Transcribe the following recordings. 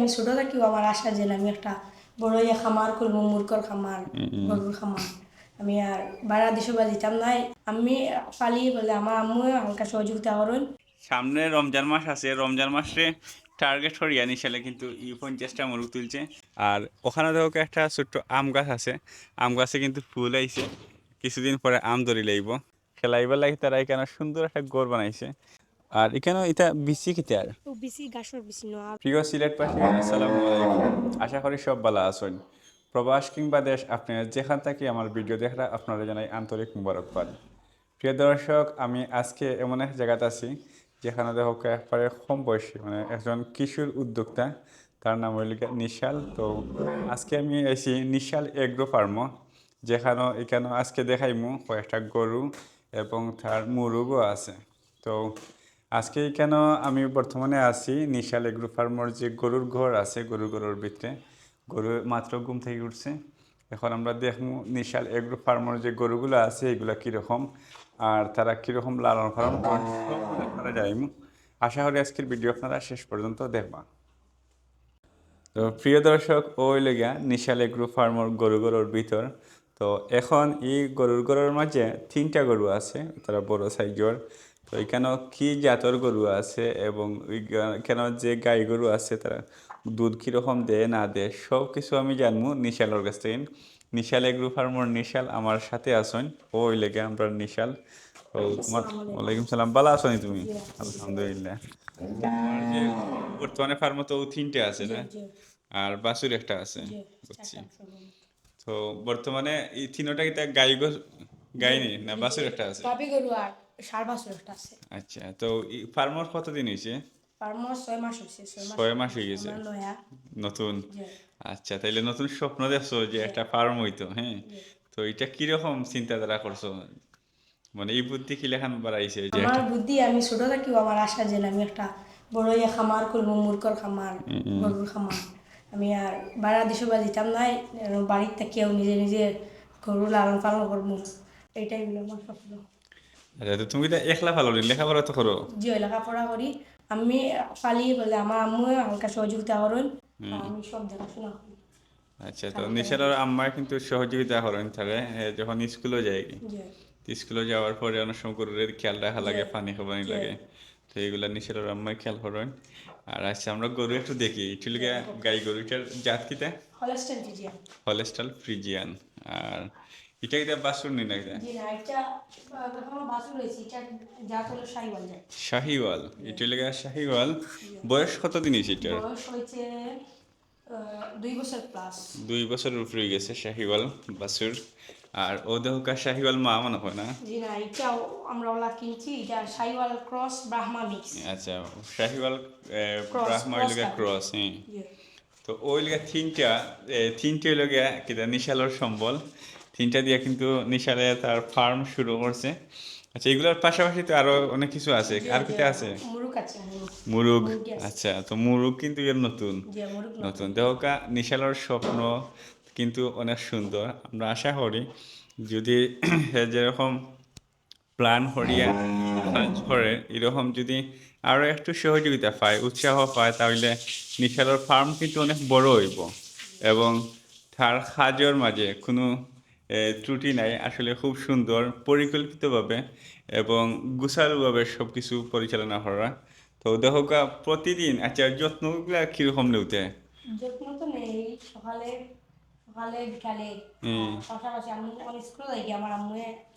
আমি ছোট থাকিও আমার আশা যে আমি একটা বড় ইয়ে খামার খুলবো মূর্খর খামার গরুর খামার। আমি আর বাড়া দিশো বা দিতাম নাই আমি পালি বলে আমার আম্মু হালকা সহযোগিতা করুন সামনে রমজান মাস আছে রমজান মাসে টার্গেট করিয়া নিশালে কিন্তু ই পঞ্চাশটা মুরগ তুলছে। আর ওখানে দেখো একটা ছোট্ট আম গাছ আছে। আম গাছে কিন্তু ফুল আইছে। কিছুদিন পরে আম ধরি লাইব। খেলাইবার লাগে তারা এখানে সুন্দর একটা গোর বানাইছে। আর এখানে এটা বিচি কিতে আর বেশি গাছর বেশি নয় প্রিয় সিলেটবাসী আসসালামু আলাইকুম। আশা করি সব ভালো আছেন। প্রবাস কিংবা দেশ আপনি যেখান থেকে আমার ভিডিও দেখা আপনারা জানাই আন্তরিক মুবারকবাদ। প্রিয় দর্শক আমি আজকে এমন এক জায়গাতে আছি যেখানে দেখো একবারে কম বয়সী মানে একজন কিশোর উদ্যোক্তা তার নাম হইল নিশাল। তো আজকে আমি এসি নিশাল এগ্রো ফার্ম যেখানে এখানে আজকে দেখাইমু কয়েকটা গরু এবং তার মুরগও আছে। তো আজকে কেন আমি বর্তমানে আছি? নিশাল এগ্রো ফার্মর যে গরুর ঘর আছে গরু গরুর ভিতরে, গরু মাত্র ঘুম থেকে উঠছে। এখন আমরা দেখব নিশাল এগ্রো ফার্মর যে গরুগুলো আছে, এগুলো কীরকম, আর তারা কীরকম লালন পালন আপনারা যাইমু আশা করি আজকের ভিডিও আপনারা শেষ পর্যন্ত দেখবা। তো প্রিয় দর্শক, ওই লেগা নিশাল এগ্রো ফার্মর গরু গরুর ভিতর। তো এখন এই গরুর গরুর মাঝে তিনটা গরু আছে, তারা বড় সাইজের। তো এখানে কি জাতর গরু আছে এবং কেন যে গাই গরু আছে তারা দুধ কীরকম দেয় না দেয় সব কিছু আমি জানব নিশালের কাছ থেকে। নিশাল এগ্রো ফার্মর নিশাল আমার সাথে আসুন। ওই লেগে আমরা নিশাল। ওয়ালাইকুম সালাম। ভালো আছো নি তুমি? আলহামদুলিল্লাহ। বর্তমানে ফার্ম তো তিনটে আছে না? আর বাছুর একটা আছে। বুঝছি। তো বর্তমানে এই তিনোটা কি গাই গাই নেই না বাছুর একটা আছে? সার বছর একটা আছে। আচ্ছা তো ফার্মর কতদিন হয়েছে? ফার্মর ছয় মাস হয়েছে ছয় মাস হয়ে গেছে। নতুন? আচ্ছা তাইলে নতুন স্বপ্ন দেখছ যে একটা ফার্ম হইতো হ্যাঁ? তো এটা কীরকম চিন্তাধারা করছ? মানে এই বুদ্ধি কি লেখান বাড়াইছে যে আমার বুদ্ধি আমি ছোট থাকিও আমার আশা যে আমি একটা বড় ইয়ে খামার খুলবো মূর্খর খামার গরুর খামার। আমি আর বাড়া দিশো বা দিতাম নাই বাড়ির থেকেও নিজে নিজে গরু লালন পালন করব। এইটাই হলো আমার স্বপ্ন। আচ্ছা তুমি তো একলা ভালো লেখাপড়া তো করো। যে লেখাপড়া করি। আমি বলে আমার আম্মু হালকা সহযোগিতা করুন আমি সব দেখাশোনা করি। আচ্ছা তো নিশার আম্মা কিন্তু সহযোগিতা করেন থাকে যখন স্কুলে যায়। স্কুলে যাওয়ার পরে অনেক সময় গরুরের খেয়াল রাখা লাগে পানি খাবানি লাগে। তো এইগুলা নিচের আম্মাই খেয়াল করেন। আর আচ্ছা আমরা গরু একটু দেখি একটু গাই গরুটার জাত হলস্টেন জিজিয়া হলেস্টাল ফ্রিজিয়ান। আর এটা কিতা বাসুর নি না কিতা জি না এটা এটা যা হলো যায়। শাহিওয়াল এটা লেগে শাহিওয়াল। বয়স কত দিন হয়েছে এটার? বয়স হয়েছে দুই বছর প্লাস দুই বছরের উপরে গেছে শাহিওয়াল বাসুর। আর ও দেহকা শাহিওয়াল মা মনে হয় না? জি না এটাও আমরা ওলা কিনছি এটা সাইওয়াল ক্রস ব্রাহ্মা মিক্স। আচ্ছা শাহিওয়াল ব্রাহ্মা লেগে ক্রস হ্যাঁ। তো ওই লেগে তিনটা তিনটে লেগে কিতা নিশালর সম্বল। তিনটা দিয়ে কিন্তু নিশালে তার ফার্ম শুরু করছে। আচ্ছা এগুলোর পাশাপাশি তো আরও অনেক কিছু আছে। আর কিতা আছে? মুরুগ আচ্ছা তো মুরুগ কিন্তু এর নতুন। নতুন। দেহকা নিশালর স্বপ্ন কিন্তু অনেক সুন্দর। আমরা আশা করি যদি যেরকম প্ল্যান হরিয়া করে এরকম যদি আরও একটু সহযোগিতা পায় উৎসাহ পায় তাহলে নিশালর ফার্ম কিন্তু অনেক বড় হইব। এবং তার কাজের মাঝে কোনো ত্রুটি নাই আসলে খুব সুন্দর পরিকল্পিতভাবে এবং গুছালুভাবে সব কিছু পরিচালনা করা। তো দেখা প্রতিদিন আচ্ছা যত্নগুলা কীরকম নেউতে যত্ন তো নেই সকালে সকালে বিকালে। পাশাপাশি আমি স্কুলে যাই আমার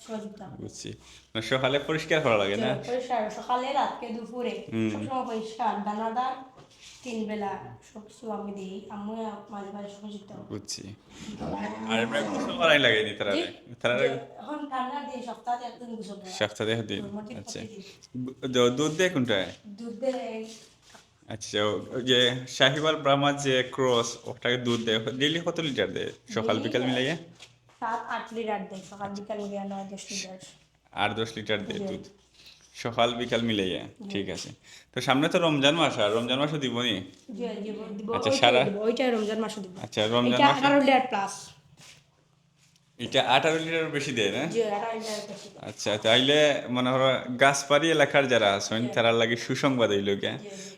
সহযোগিতা বুঝছি। সকালে পরিষ্কার করা লাগে না? পরিষ্কার। সকালে রাতকে দুপুরে। সবসময় পরিষ্কার। দানাদার তিন বেলা সব আমি দিই। আম্মু মাঝে মাঝে সহযোগিতা করে। বুঝছি। আর গোসল করাই লাগে নি তারা তারা এখন ঠান্ডার দিন সপ্তাহে একদিন গোসল সপ্তাহে। দিন আচ্ছা। দুধ দেয় কোনটায় দুধ দেয় আচ্ছা যে শাহিওয়াল ব্রাহ্মার যে ক্রস ওটাকে দুধ দেয়। ডেইলি কত লিটার দেয়? সকাল বিকাল মিলাইয়া? সাত আট লিটার দেয়। সকাল বিকাল মিলিয়ে নয় দশ লিটার। আট দশ লিটার দেয় দুধ। সকাল বিকাল মিলাইয়া ঠিক আছে। তো সামনে তো রমজান মাস আর রমজান মাসও দিব নি আচ্ছা, সারা- দিব, ওইটাই রমজান মাসে দিব। আচ্ছা রমজান মাসে আঠারো লিটার প্লাস এটা আঠারো লিটার বেশি দেয় না? জি আঠারো লিটার বেশি আচ্ছা তাইলে মনে করো গাছপাড়ি এলাকার যারা আছেন তারা লাগে সুসংবাদ এই লোকে।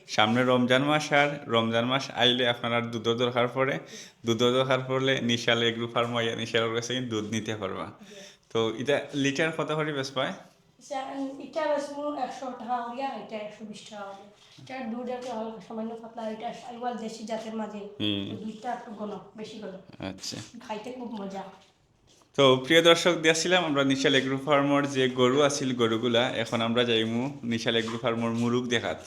সামনে রমজান মাস আর রমজান মাস আইলে আপনার আর দুধও দরকার পড়ে। দুধও দরকার পড়লে নিশাল এগ্রু ফার্ম নিশালের কাছে দুধ নিতে পারবা। তো এটা লিটার কত করে বেশ পায় এটা একশো টাকা হইয়া এটা একশো বিশ টাকা হবে এটা হালকা সামান্য পাতলা এটা দেশি জাতের মাঝে। দুধটা একটু ঘন বেশি ঘন। আচ্ছা। খাইতে খুব মজা। তো প্রিয় দর্শক দিয়েছিলাম আমরা নিশাল এগ্রো ফার্মর যে গরু আছিল গরুগুলা এখন আমরা যাইমু নিশাল এগ্রো ফার্মর মুরুগ দেখাত।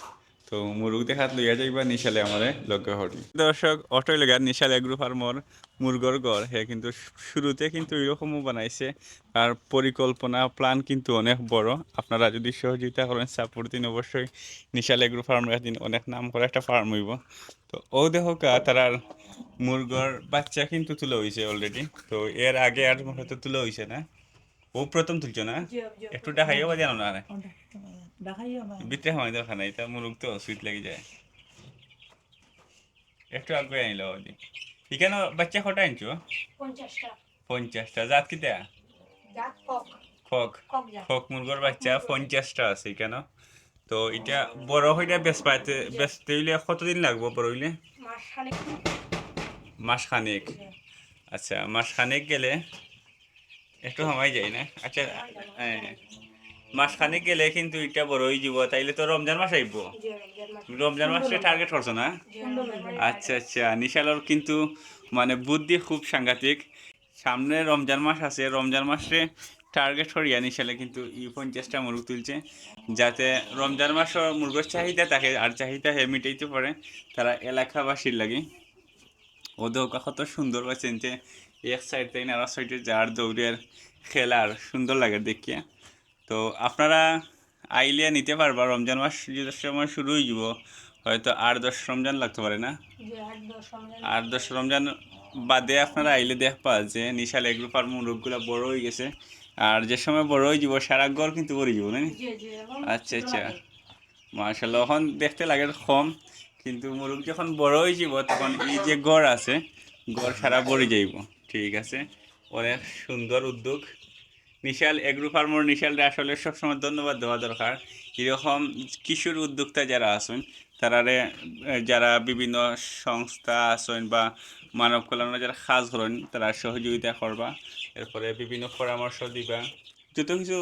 তো মুরুগ দেখাত লইয়া যাইবা নিশালে আমারে লক্ষ্য হরি। দর্শক অটোই লগা নিশাল এগ্রো ফার্মর মুরগর গড় হে কিন্তু শুরুতে কিন্তু এরকমও বানাইছে। আর পরিকল্পনা প্ল্যান কিন্তু অনেক বড়। আপনারা যদি সহযোগিতা করেন সাপোর্ট দিন অবশ্যই। নিশাল এগ্রো ফার্ম একদিন অনেক নাম করে একটা ফার্ম হইব। তো ও দেখা তারার মুরগর বাচ্চা কিন্তু তুলে হয়েছে অলরেডি তো এর আগে আর হয়তো তুলে হয়েছে না। ও প্রথম তুলছো না? একটু দেখাইও বা জানো না? হয় দরকার নাই তা মুরগ তো সুইট লেগে যায়। একটু আগে আনিল ওদি এখানে বাচ্চা কটা আনছো? পঞ্চাশটা। পঞ্চাশটা। জাত খক কক। জাত। খক মুরগর বাচ্চা পঞ্চাশটা আছে তো এটা বড় হইলে বেশ পাইতে বেচতে হইলে কতদিন লাগবো বড় হইলে মাস খানিক মাস খানেক। আচ্ছা মাস খানেক গেলে একটু সময় যায় না? আচ্ছা হ্যাঁ মাস খানেক গেলে কিন্তু এটা বড় হয়ে যাব তাইলে তো রমজান মাস আইব। রমজান মাসে টার্গেট করছ না? আচ্ছা আচ্ছা নিশালর কিন্তু মানে বুদ্ধি খুব সাংঘাতিক। সামনে রমজান মাস আছে রমজান মাসে টার্গেট করিয়া নিশালে কিন্তু ই পঞ্চাশটা মুরগ তুলছে। যাতে রমজান মাসও মুরগের চাহিদা থাকে আর চাহিদা হে মিটাইতে পারে তারা এলাকাবাসীর লাগে। ওদের কত সুন্দর পাচ্ছেন যে এক সাইড থেকে আর সাইডে যার দৌড়ের খেলার সুন্দর লাগে দেখিয়া। তো আপনারা আইলিয়া নিতে পারবা রমজান মাস যে সময় শুরু হয়ে যাব হয়তো আট দশ রমজান লাগতে পারে না? আট দশ রমজান বাদে আপনারা আইলে দেখবা যে নিশাল এগ্রো ফার্ম মুরগগুলা বড় হয়ে গেছে। আর যে সময় বড় হয়ে যাব সারা ঘর কিন্তু পরে যাব না আচ্ছা আচ্ছা। মার্শাল্লাহ এখন দেখতে লাগে কম কিন্তু মুরগ যখন বড় হয়ে যাব তখন এই যে গড় আছে গড় সারা ভরে যাইব। ঠিক আছে? অনেক সুন্দর উদ্যোগ। নিশাল এগ্রো ফার্মর নিশালটা আসলে সবসময় ধন্যবাদ দেওয়া দরকার। এরকম কিশোর উদ্যোক্তা যারা আছেন, তারারে যারা বিভিন্ন সংস্থা আছেন বা মানব কল্যাণের যারা কাজ করেন, তারা সহযোগিতা করবা, এরপরে বিভিন্ন পরামর্শ দিবা। যত কিছু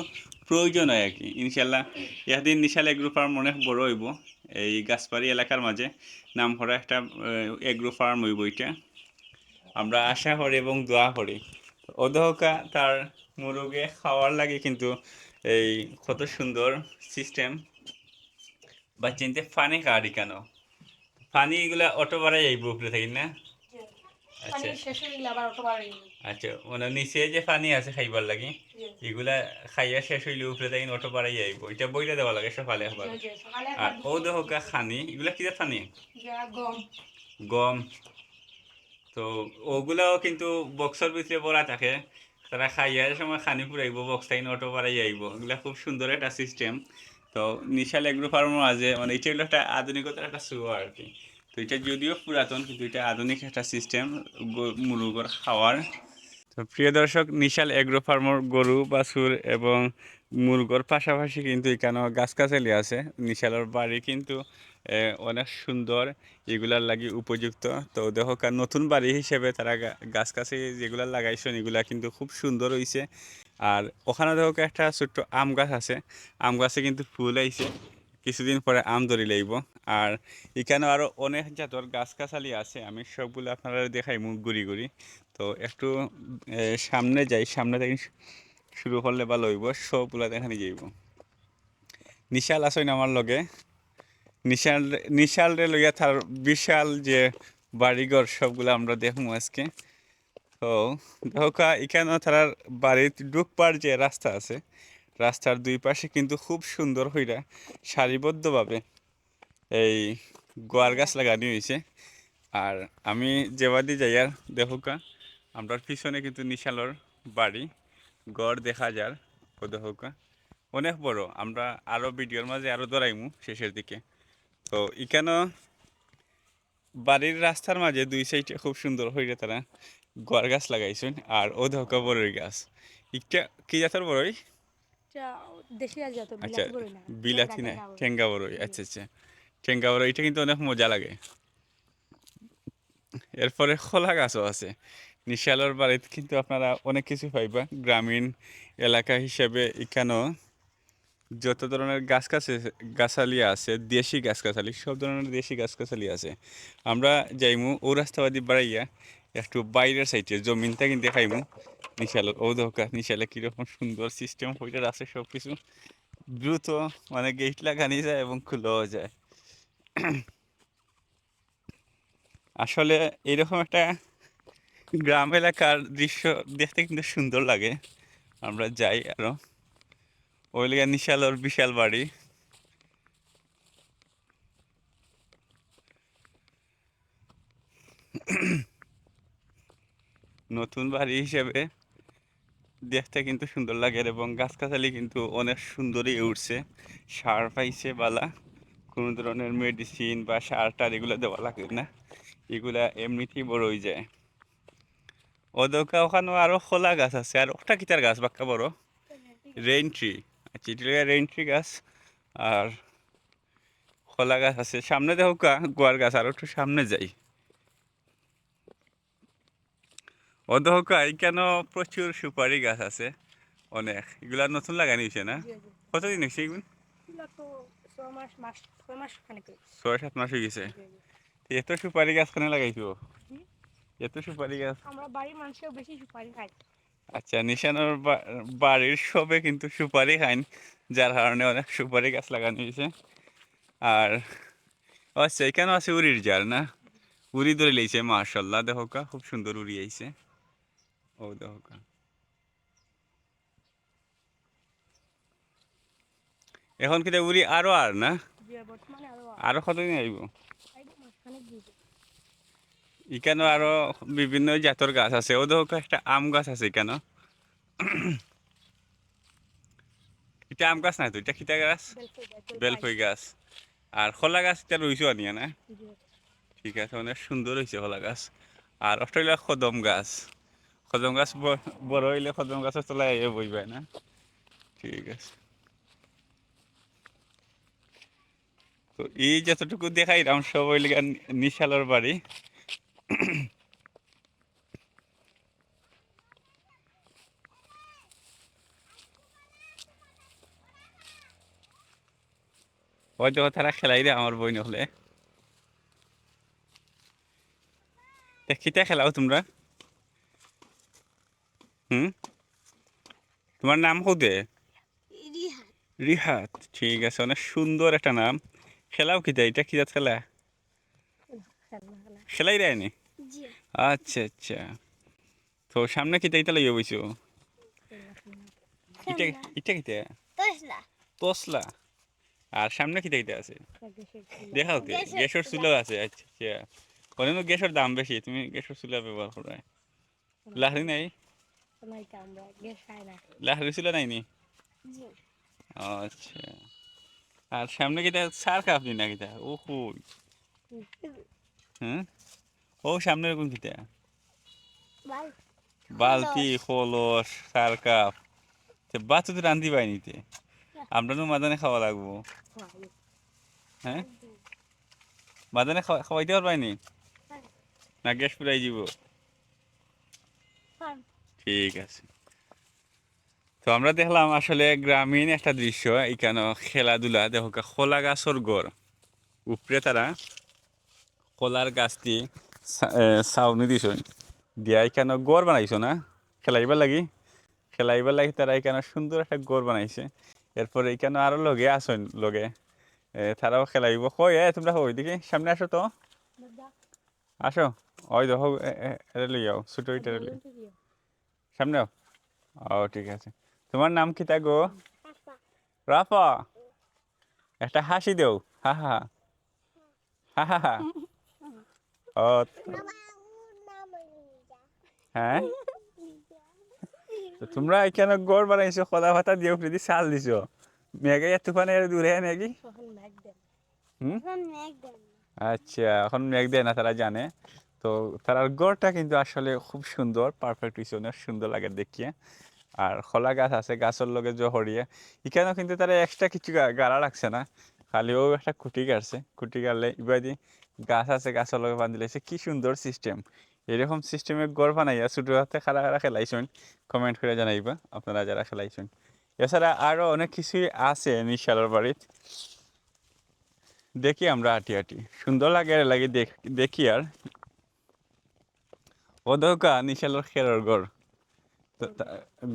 প্রয়োজন হয় আর কি, ইনশাল্লাহ। ইহাদিন নিশাল এগ্রো ফার্ম অনেক বড় হইব, এই গাছপাড়ি এলাকার মাঝে। নাম করা একটা এগ্রো ফার্ম হইব এটা। আমরা আশা করি এবং দোয়া করি। অধকা তার মুরগে খাওয়ার লাগে কিন্তু এই কত সুন্দর সিস্টেম বা চিনতে পানি কারি কেন? পানি এগুলা অটো বাড়াই যাইব উপরে থাকি না? আচ্ছা। আচ্ছা মানে নিচে যে পানি আছে খাইবার লাগে এগুলা খাইয়া শেষ হইলে উপরে থাকি অটো বাড়াই এটা বইটা দেওয়া লাগে সকালে হবার সকালে আর ও দেখা খানি এগুলা কি খানি গম। গম। তো ওগুলাও কিন্তু বক্সের ভিতরে ভরা থাকে। তারা খাইয়ার সময় খানি পুরাইব বক্স টাইন অটো পারাই আইব। এগুলা খুব সুন্দর একটা সিস্টেম তো নিশাল এগ্রো ফার্মের মাঝে মানে এটা হলো একটা আধুনিকতার একটা শুভ আর কি। তো এটা যদিও পুরাতন, কিন্তু এটা আধুনিক একটা সিস্টেম মুরগর খাওয়ার। তো প্রিয় দর্শক, নিশাল এগ্রো ফার্মর গরু, বাছুর এবং মুরগর পাশাপাশি কিন্তু এখানে গাছগাছালি আছে। নিশালের বাড়ি কিন্তু অনেক সুন্দর এগুলার লাগি উপযুক্ত। তো দেখো নতুন বাড়ি হিসেবে তারা গাছ গাছে যেগুলা লাগাইছেন, এগুলা কিন্তু খুব সুন্দর হয়েছে আর ওখানে দেখো একটা ছোট্ট আম গাছ আছে। আম গাছে কিন্তু ফুল আইছে। কিছুদিন পরে আম ধরি লাগব আর এখানে আরও অনেক জাতর গাছ গাছালি আছে। আমি সবগুলো আপনারা দেখাই মুখ ঘুরি ঘুরি। তো একটু সামনে যাই, সামনে থেকে শুরু করলে ভালো হইব সবগুলা দেখানি যাইব। নিশাল আসেন আমার লগে। নিশাল নিশাল রে লইয়া তার বিশাল যে বাড়িঘর সবগুলো আমরা দেখব আজকে। তো দেখা এখানে তার বাড়ির ঢুকবার যে রাস্তা আছে, রাস্তার দুই পাশে কিন্তু খুব সুন্দর হইরা সারিবদ্ধভাবে এই গোয়ার গাছ লাগানি হয়েছে আর আমি যেবাদি যাই আর দেখা আমরা পিছনে কিন্তু নিশালর বাড়ি, গড় দেখা যার, ও দেখা অনেক বড়, আমরা আরও ভিডিওর মাঝে আরও দৌড়াইমু শেষের দিকে। তো এখানেও বাড়ির রাস্তার মাঝে দুই সাইডে খুব সুন্দর হইলে তারা গোয়ার গাছ লাগাইছেন আর ও ধোকা বড়ই গাছ। ইটা কি জাতের বড়ই আচ্ছা বিলাতি না ঠেঙ্গা বড়ই আচ্ছা আচ্ছা। ঠেঙ্গা বড় এটা কিন্তু অনেক মজা লাগে। এরপরে খোলা গাছও আছে। নিশালর বাড়িতে কিন্তু আপনারা অনেক কিছু পাইবা। গ্রামীণ এলাকা হিসেবে এখানেও যত ধরনের গাছ গাছ গাছালি আছে, দেশি গাছ গাছালি সব ধরনের দেশি গাছ গাছালি আছে। আমরা যাইমু ও রাস্তাবাদি বাড়াইয়া একটু বাইরের সাইডে জমিনটা কিন্তু দেখাইমু। নিশাল, ও দোকা নিশালে কীরকম সুন্দর সিস্টেম ওইটার আছে সব কিছু দ্রুত মানে গেট লাগানি যায় এবং খুলেও যায়। আসলে এরকম একটা গ্রাম এলাকার দৃশ্য দেখতে কিন্তু সুন্দর লাগে। আমরা যাই আরও। ওই নিশাল ওর বিশাল বাড়ি। নতুন বাড়ি হিসেবে দেখতে কিন্তু সুন্দর লাগে এবং গাছগাছালি কিন্তু অনেক সুন্দরই উঠছে সার পাইছে বালা কোনো ধরনের মেডিসিন বা সার টার এগুলো দেওয়া লাগে না। এগুলা এমনিতেই বড় হয়ে যায়। ওদকা ওখানে আরও খোলা গাছ আছে। আর ওটা কিতার গাছ? বাক্কা বড়। রেইন ট্রি এটা রেইন গাছ আর খোলা গাছ আছে। সামনে দেখো কা গোয়ার গাছ আর একটু সামনে যাই। ও দেখো কা কেন প্রচুর সুপারি গাছ আছে অনেক। এগুলা নতুন লাগানি হয়েছে না? কতদিন হয়েছে এগুলো ছয় সাত মাস হয়ে গেছে? এত সুপারি গাছ কেন লাগাইছো? এত সুপারি গাছ? আমরা বাড়ির মানুষেও বেশি সুপারি খাই। আচ্ছা নিশানোর বাড়ির সবে কিন্তু সুপারি খাইন যার কারণে অনেক সুপারি গাছ লাগানো হয়েছে। আর আচ্ছা এখানে আছে উড়ির জার না? উড়ি ধরে লেগেছে মার্শাল্লাহ দেখো কা খুব সুন্দর উড়ি আইছে। ও দেখো কা এখন কিন্তু উড়ি আরও আর না? আরও কতদিন আইব আইব মাস খানিক দিয়ে এখানে আরও বিভিন্ন জাতের গাছ আছে। ও দেখো একটা আম গাছ আছে এখানে এটা আম গাছ নাই তো? এটা খিতা গাছ? বেলফই গাছ। আর খোলা গাছ এটা রইছো আনিয়া না ঠিক আছে অনেক সুন্দর হয়েছে খোলা গাছ। আর অস্ট্রেলিয়া কদম গাছ। কদম গাছ বড় হইলে কদম গাছের তলায় এ বইবে না ঠিক আছে। তো এই যতটুকু দেখাইলাম সব হইলে গিয়া নিশালর বাড়ি হয়তো তারা খেলাই রে আমার বই নহলে। কিতা খেলাও তোমরা। হুম? তোমার নাম কৌদে রিহাত ঠিক আছে অনেক সুন্দর একটা নাম। খেলাও কিতা এটা কিতা খেলা। খেলাই দেয়নি? আচ্ছা আচ্ছা। তো সামনে কিতা ইতা লইয়া বইছো? ইটা ইটা কিতা? তসলা। আর সামনে কিতা কিতা আছে? দেখাও তে গ্যাসের চুলো আছে আচ্ছা আচ্ছা। ওখানে গ্যাসের দাম বেশি তুমি গ্যাসের চুলা ব্যবহার করো। লাহরি নাই? লাহরি চুলা নাই নি আচ্ছা। আর সামনে কিতা সার কাপনি না কিতা? ও হুই হ্যাঁ ও সামনে কোন কিতা বালতি কলস সার কাপ বাচ্চা তো রান্ধি পাই নিতে আমরা তো মাদানে খাওয়া লাগবো। হ্যাঁ? মাদানে খাওয়া খাওয়াইতে পারবাইনি না? গ্যাস পুরাই যাব ঠিক আছে। তো আমরা দেখলাম আসলে গ্রামীণ একটা দৃশ্য এখানে খেলাধুলা। দেখো খোলা গাছর গড় উপরে তারা কলার গাছটি চাউনি দিছ। দিয়া এখানে গড় বানাইছ না? খেলাইবার লাগি? খেলাইবার লাগি তারা এখানে সুন্দর একটা গড় বানাইছে। এরপরে এখানে আরও লগে আসন লগে। তারাও খেলাইব। কই, এ, তোমরা কই? দেখি, সামনে আসো তো। আসো। ওই দেখো, এ- এ- এটা লই যাও ছোট এটা লই। সামনে ও ঠিক আছে। তোমার নাম কি তা গো? রাফা। একটা হাসি দেও। হা হা। হা হা হা। ও হ্যাঁ? তো তোমরা এখানে গড় বানাইছো ভাতা দিয়ে উপরে দিয়ে দিছো। মেঘে দূরে নাকি? আচ্ছা এখন মেঘ দেয় না, তারা জানে। তো তার গড়টা কিন্তু আসলে খুব সুন্দর পারফেক্ট হয়েছে অনেক সুন্দর লাগে দেখিয়ে। আর খোলা গাছ আছে, গাছের লগে জহরিয়ে এখানেও কিন্তু তারা এক্সট্রা কিছু গাড়া রাখছে না। খালিও একটা খুঁটি কাটছে খুঁটি কাটলে ইবাদি গাছ আছে গাছের লগে বান্ধি লাইছে কি সুন্দর সিস্টেম এরকম সিস্টেমে গড় বানাইয়া ছোটো হাতে খারা খারা খেলাইছেন কমেন্ট করে জানাইবা আপনারা যারা খেলাইছেন এছাড়া আরও অনেক কিছুই আছে নিশালার বাড়িত দেখি আমরা হাঁটি হাঁটি সুন্দর লাগে আর লাগে দেখি আর ওদকা নিশালর খেরর গড়।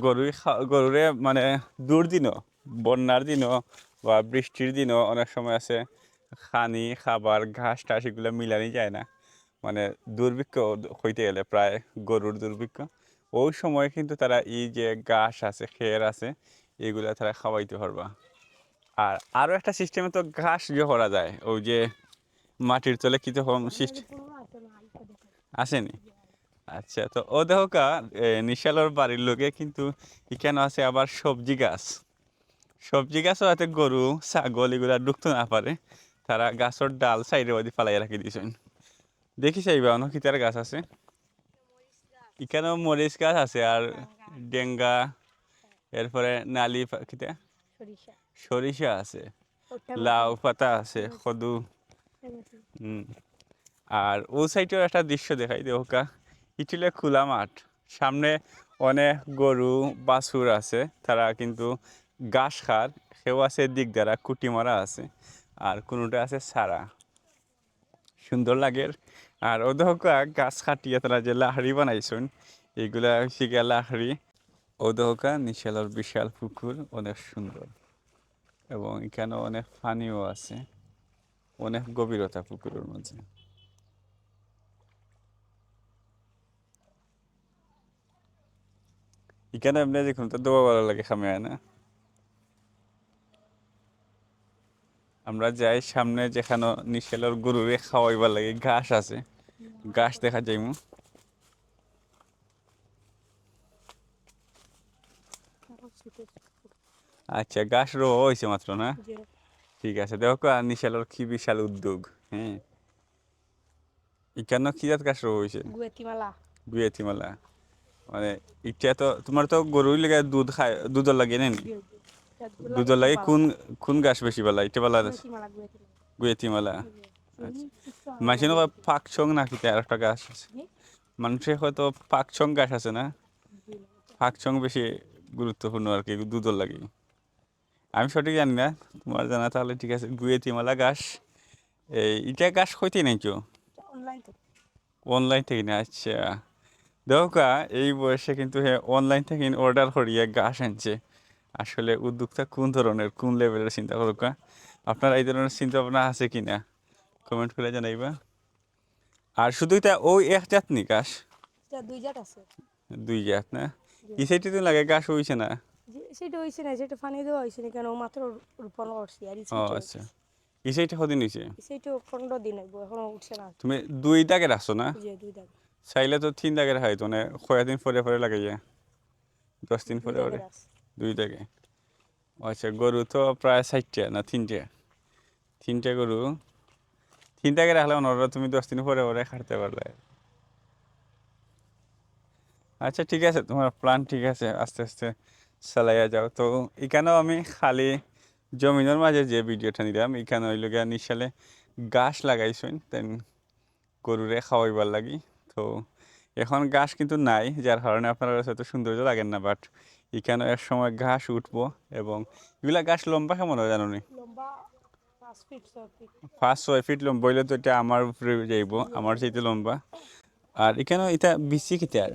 গরুই গরুরে মানে দূর দিনও বন্যার দিনও বা বৃষ্টির দিনও অনেক সময় আছে। খানি খাবার ঘাস টাস এগুলো মিলানি যায় না। মানে দুর্ভিক্ষ হইতে গেলে প্রায় গরুর দুর্ভিক্ষ। ওই সময় কিন্তু তারা এই যে ঘাস আছে খের আছে এগুলা তারা খাওয়াইতে পারবা। আর আরও একটা সিস্টেমে তো ঘাস ইয়ে করা যায় ওই যে মাটির তলে কি তখন সিস্টেম আসেনি? আচ্ছা তো ও দেখো কা এ, নিশালর বাড়ির লোকে কিন্তু এখানে আছে আবার সবজি গাছ? সবজি গাছও যাতে গরু ছাগল এগুলা ঢুকতে না পারে তারা গাছের ডাল সাইডে বাদি ফালাই রাখি দিয়েছেন। দেখি চাইবা অন্য কিতার গাছ আছে। এখানেও মরিচ গাছ আছে আর ডেঙ্গা এরপরে নালি কিতা সরিষা। আছে লাউ পাতা আছে কদু। হুম। আর ও সাইডের একটা দৃশ্য দেখাই দেওকা ইটিলে খোলা মাঠ। সামনে অনেক গরু বাছুর আছে। তারা কিন্তু ঘাস খার সেও আছে দিক দ্বারা কুটি মারা আছে। আর কোনোটা আছে সারা। সুন্দর লাগে। আর ও দেখা গাছ কাটিয়ে তারা যে লাহারি বানাইছেন, এইগুলা হচ্ছে গিয়া লাহারি ও নিশালর বিশাল পুকুর, অনেক সুন্দর। এবং এখানে অনেক পানিও আছে, অনেক গভীরতা পুকুরের মাঝে। এখানে এমনি দেখুন তো দোয়া ভালো লাগে খামে না? আমরা যাই সামনে যেখানে নিশেলর গরুরে খাওয়াইবার লাগে ঘাস আছে। ঘাস দেখা যাইমু আচ্ছা ঘাস রো হয়েছে মাত্র না? ঠিক আছে দেখো আর নিশালর কি বিশাল উদ্যোগ হ্যাঁ? এখানে কি জাত গাছ রো হয়েছে গুয়েতিমালা। মানে ইটা তো তোমার তো গরুর লেগে দুধ খায় দুধের লাগে নি? দুধের লাগে কোন কোন গাছ বেশি ভালো? এটা ভালো আছে গুয়েতিমালা। মাঝে না পাক ছং না কিতা আর একটা গাছ আছে? মানুষের হয়তো পাক ছং গাছ আছে না? পাক ছং বেশি গুরুত্বপূর্ণ আর কি দুধের লাগে। আমি সঠিক জানি না তোমার জানা তাহলে ঠিক আছে। গুয়েতিমালা গাছ এই ইটা গাছ হইতে নাই কেউ অনলাইন থেকে। না আচ্ছা। দেখা এই বয়সে কিন্তু হে অনলাইন থেকে অর্ডার করিয়ে গাছ আনছে। আসলে উদ্যোগটা কোন ধরনের কোন লেভেলের চিন্তা করুকা আপনার এই ধরনের চিন্তা ভাবনা আছে কি না কমেন্ট করে জানাইবা। আর শুধু এটা ওই এক জাত নি গাছ দুই জাত আছে। দুই জাত না? কি সাইডে তো লাগে গাছ হইছে না? সেটা হয়েছে না সেটা ফানি দেওয়া হয়েছে না কেন ও মাত্র রোপণ করছি আর ও আচ্ছা। এই সাইডে কদিন হয়েছে সেটা পনেরো দিন হইব এখনও উঠছে না। তুমি দুই দাগে রাখছো না? যে দুই দাগ। চাইলে তো তিন দাগে হয় তো মানে কয়েকদিন পরে পরে লাগে যায় দশ দিন পরে পরে। দুই দাগে আচ্ছা গরু তো প্রায় ষাটটা না তিনটে? তিনটে গরু। তিনটাকে রাখলে ওনারা তুমি দশ দিন পরে পরে খাটতে পারলে। আচ্ছা ঠিক আছে, তোমার প্ল্যান ঠিক আছে, আস্তে আস্তে চালাইয়া যাও। তো এখানেও আমি খালি জমিনের মাঝে যে ভিডিওটা নিলাম, এখানে হইল গিয়া নিশালে গাছ লাগাইছেন তেন গরুরে খাওয়াইবার লাগি। তো এখন গাছ কিন্তু নাই, যার কারণে আপনার কাছে এত সৌন্দর্য লাগেন না বাট এখানে এক সময় ঘাস উঠবো এবং এগুলা গাছ লম্বা কেমন হয় জানো নি? পাঁচ ছয় ফিট লম্বা হইলে তো এটা আমার উপরে যাইব আমার চাইতে লম্বা। আর এখানে এটা বিসি খেতে আর?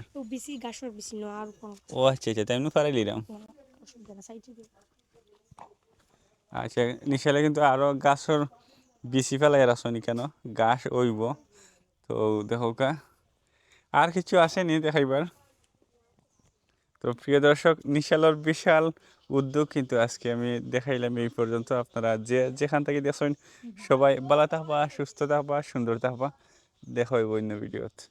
ও আচ্ছা আচ্ছা তাই ফারাই সাইডে আচ্ছা নিশালে কিন্তু আরও গাছের বিচি ফেলাই রাখছনি কেন? গাছ ওইব। তো দেখো কা। আর কিছু আসেনি দেখাইবার। তো প্রিয় দর্শক নিশালর বিশাল উদ্যোগ কিন্তু আজকে আমি দেখাইলাম এই পর্যন্ত। আপনারা যে যেখান থেকে দেখছেন সবাই ভালো থাকবা সুস্থ থাকবা সুন্দর থাকবা। দেখা হইব অন্য ভিডিওতে।